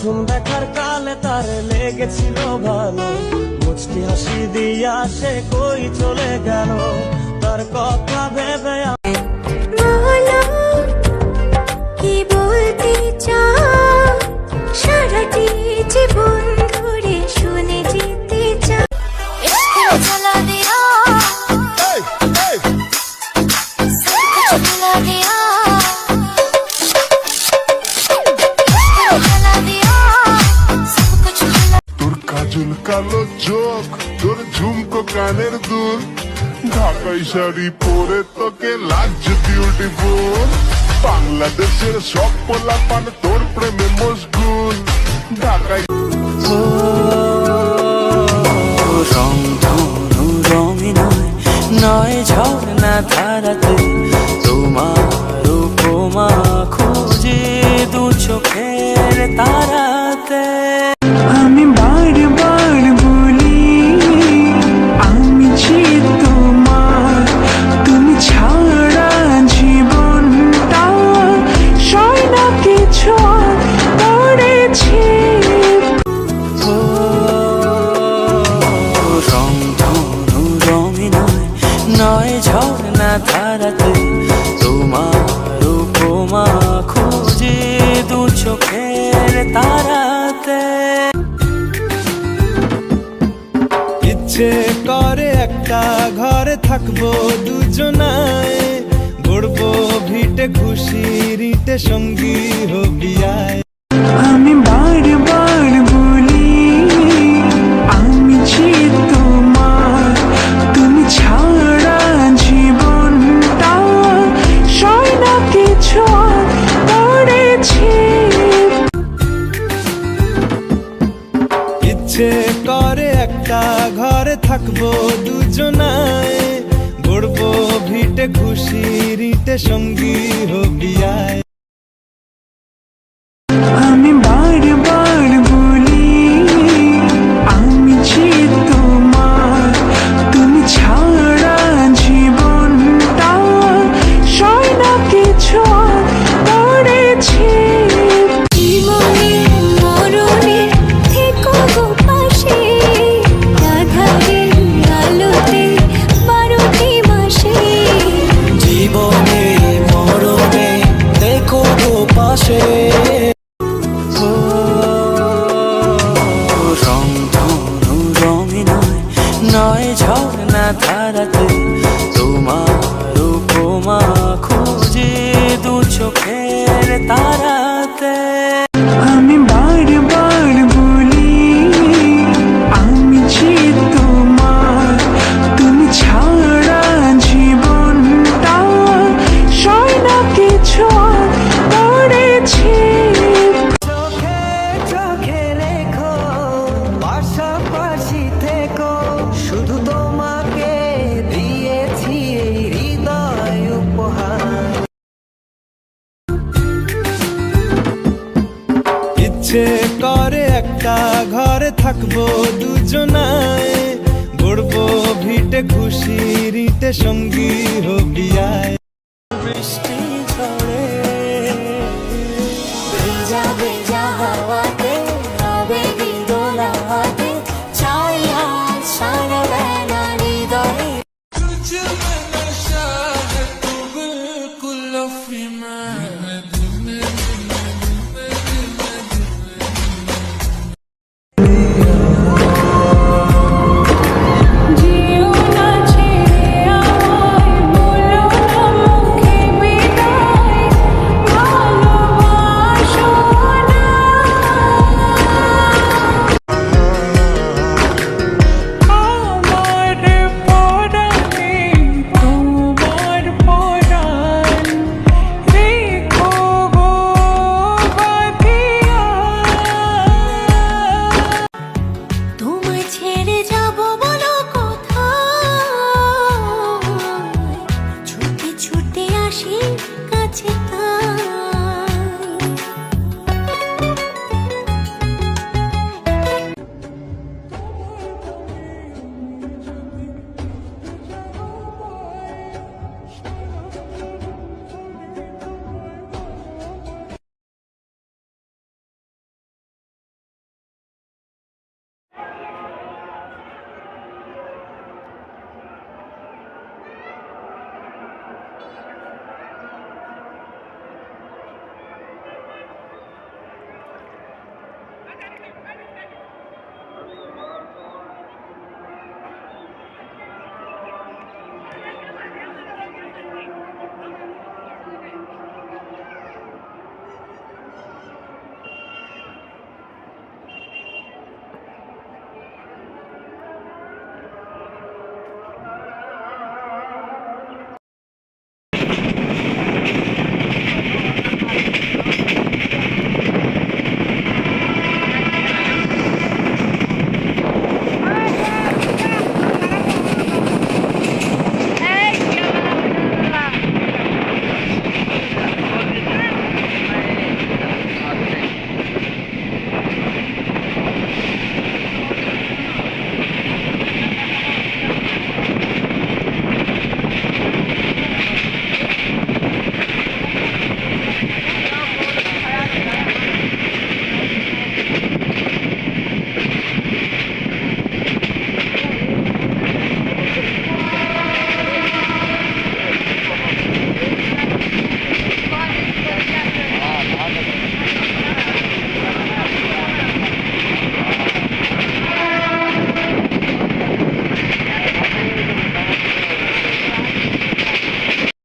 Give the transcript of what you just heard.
প্রথম দেখার কালে তার লেগেছিল ভালো। মুচকি হাসি দিয়া সে কই চলে গেল? তার কথা ভেবে বলো কি বলতে চাও? সারাটি জীবন ধরে শুনে যেতে চাও। কাজল কালো চোখ, তোর ঝুমকো কানের দুল। ঢাকাই শাড়ি পরে তোকে লাগছে বিউটিফুল বাংলাদেশের সব পোলা পান তোর প্রেমে মশগুল। ঢাকাই রং ধনু রঙে নয় নয় ঝর্ণা ধারাতে। তোমার উপমা খুঁজে দু চোখের তারাতে। ঝর্ণা ধারাতে, তোমার উপমা খুঁজে দু চোখের তারাতে। ইচ্ছে করে একটা ঘরে থাকব দুজনায়, গড়বো ভিটে খুশি, রিটে সঙ্গী হবি ইচ্ছে করে একটা ঘরে থাকব দুজনায়। গড়বো ভিটে খুশি রিটে সঙ্গী হবি তোমার উপমা খুঁজে দু চোখের তারাতে। ইচ্ছে করে একটা ঘরে থাকব দুজনায় গড়বো ভিটে খুশি রিটে সঙ্গী হবি আয় বৃষ্টি ঝরে ভেজা ভেজা হাওয়াতে আবেগী দোলাতে চাই আজ সারা বেলা হৃদয়ে জিও ছেড়ে যাব